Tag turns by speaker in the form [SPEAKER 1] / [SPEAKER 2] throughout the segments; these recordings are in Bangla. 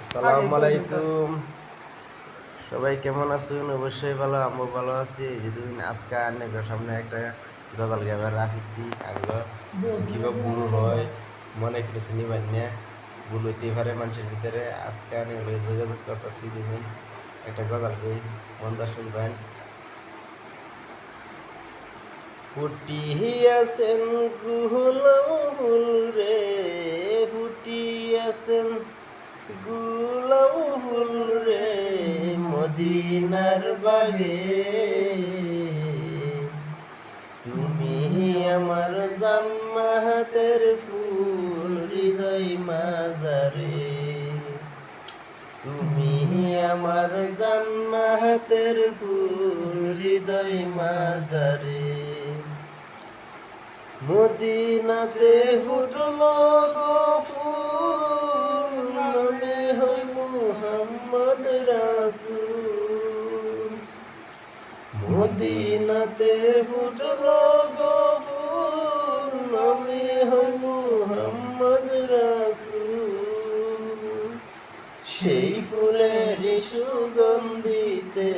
[SPEAKER 1] আসসালামু আলাইকুম। সবাই কেমন আছেন? অবশ্যই ভালো আমি ভালো আছি। যেদিন আজকে অনেকের সামনে একটা গজাল গাবার রাখি আগ্রহ কিবা ভুল হয় মনে কিছু নিবেন না ভুল হইতে পারে মানুষের ভিতরে। আজকে অনেক যোগাযোগ করতেছি দিবেন একটা গজাল কই মন্দা শুনবেন। ফুটিয়াছেন গুহলহুল রে ফুটিয়াছেন ফুল রে, মদিনার বাগে। তুমি আমার জান্নাতের ফুল হৃদয় মাজারে। তুমি আমার জান্নাতের ফুল হৃদয় মাজারে। মদিনাতে ফুটল ফুল নামে হই মুহাম্মদ রাসূল। মদিনাতে ফুটল ফুল নামে হই মুহাম্মদ রাসূল। সেই ফুলের সুগন্ধিতে,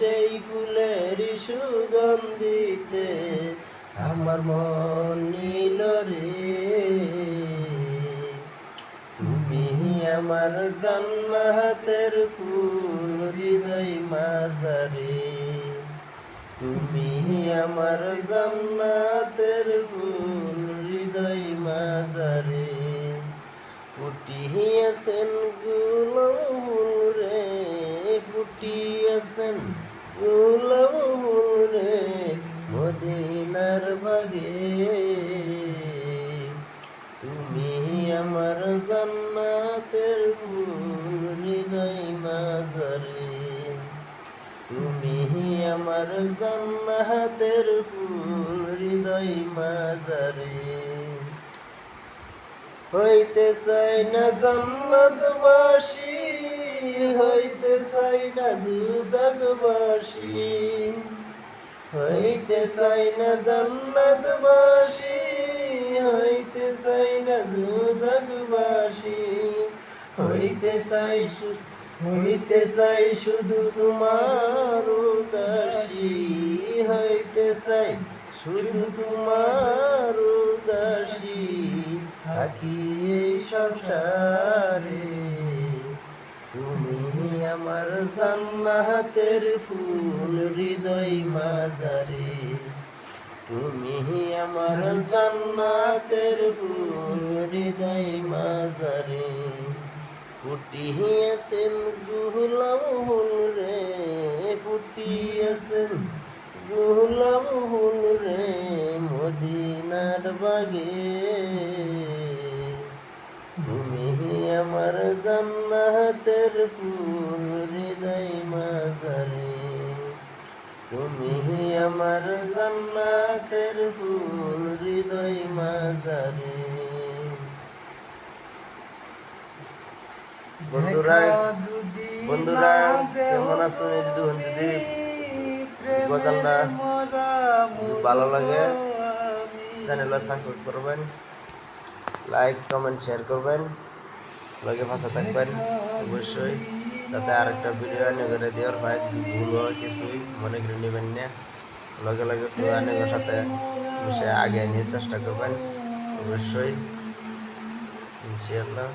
[SPEAKER 1] সেই ফুলের সুগন্ধিতে আমার মন নীল রে। তুমি আমার জান্নাতের ফুল হৃদয় মাজারে তুমি আমার জান্নাতের ফুল হৃদয় মাজারে ফুটিয়াছেন গুলামুল রে, ফুটিয়াছেন গুলামুল জান্নাতের হৃদয় মাজারে তুমি আমার জান্নাতের ফুল হৃদয় মাজারে হইতে চাই না জান্নাতবাসী হইতে চাই না দুজগবাসী। হইতে চাই না জান্নাতবাসী হইতে চাই না দুজগবাসী। হইতে চাই হইতে চাই শুধু তোমার উদাসী। হইতে চাই শুধু তোমার উদাসী। থাকি এই সংসারে। তুমি আমার জান্নাতের ফুল হৃদয় মাজারে। তুমি আমার জান্নাতের ফুল হৃদয় মাজারে। ফুটিয়েছেন গুলামহুল রে, ফুটিয়েছেন গুলামহুল রে মদিনার বাগে। তুমি আমার জান্নাতের ফুল হৃদয় মাজারে। তুমি আমার জান্নাতের ফুল হৃদয় মাজারে। বন্ধুরা বন্ধুরা, কেমন আছো? যদি
[SPEAKER 2] প্রেমের
[SPEAKER 1] গজালটা ভালো লাগে, চ্যানেলটা সাবস্ক্রাইব করবেন লাইক কমেন্ট শেয়ার করবেন লগে ভাষা থাকবেন অবশ্যই যাতে আরেকটা ভিডিও আনে করে দেওয়ার হয় যদি ভুল হয় কিছুই মনে করে নেবেন না লগে লগে একটু আনেগের সাথে বসে আগে নিয়ে চেষ্টা করবেন অবশ্যই ইনশাআল্লাহ